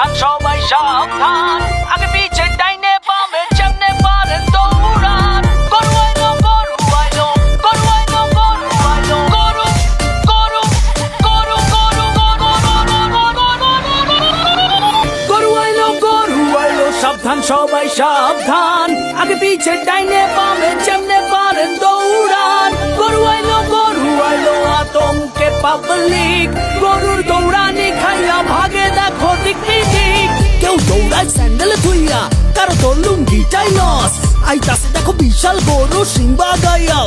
সাবধান সবাই সাবধান আগে পিছে ডাইনে বামে যেমনে পারেন দৌড়ান সাবধান সবাই সাবধান আগে পিছে ডাইনে বামে যেমনে পারেন দৌড়ান গরু আইলো গরু আইলো আতঙ্কে পাবলিক গরুর দৌড়ানি খাইয়া ভাগে দেখো দিক দৌড়ায় স্যান্ডেল ধুইয়া কারও তোর লুঙ্গিটাই লস আইতাছে দেখো বিশাল গরু সিংবা গাইয়া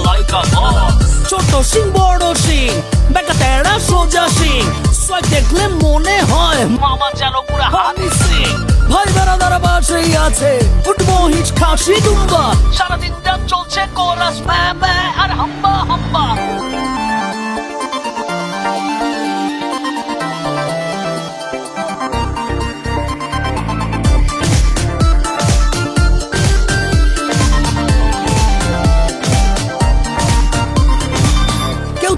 ছোট সিং বড় সিং বেকা তেড়া সোজা সিং সোয়াগ দেখলে মনে হয় মামা যেন পুরা হানি সিং ভাই বেড়াদারা বাসেই আছে হিচ খাসি দুম্বা। সারাদিনটা চলছে কোরাস ম্যা ম্যা আর হাম্বা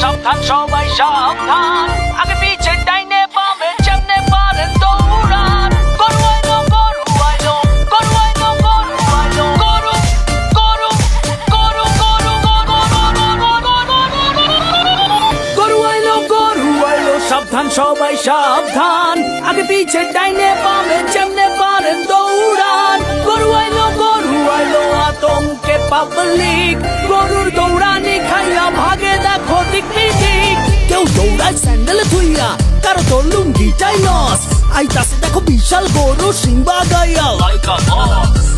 সাবধান সবাই সাবধান আগে পিছে ডাইনে বামে যেমনে পারেন দৌড়ান সাবধান সবাই সাবধান আগে পিছে ডাইনে বামে যেমনে পারেন দৌড়ান গরু আইলো গরু পাবলিক গরুর দৌড়ানি খাইয়া ভাগে দেখো দিক দিক কেউ দৌড়ায় স্যান্ডেল ধুইয়া, কারও তোর লুঙ্গিটাই লস আইতাছে দেখো বিশাল গরু সিংবা গাইয়া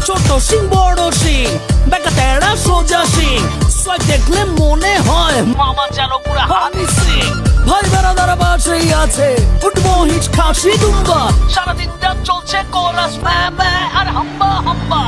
ছোট সিং, বড় সিং, বেকা তেড়া সোজা সিং। সোয়াগ দেখলে মনে হয় মামা যেন পুরা হানি সিং। ভাই বেড়াদারা বাসেই আছে উঠবো হিচ খাসি দুম্বা। সারাদিনটা চলছে কোরাস ম্যা ম্যা, আর হাম্বা হাম্বা।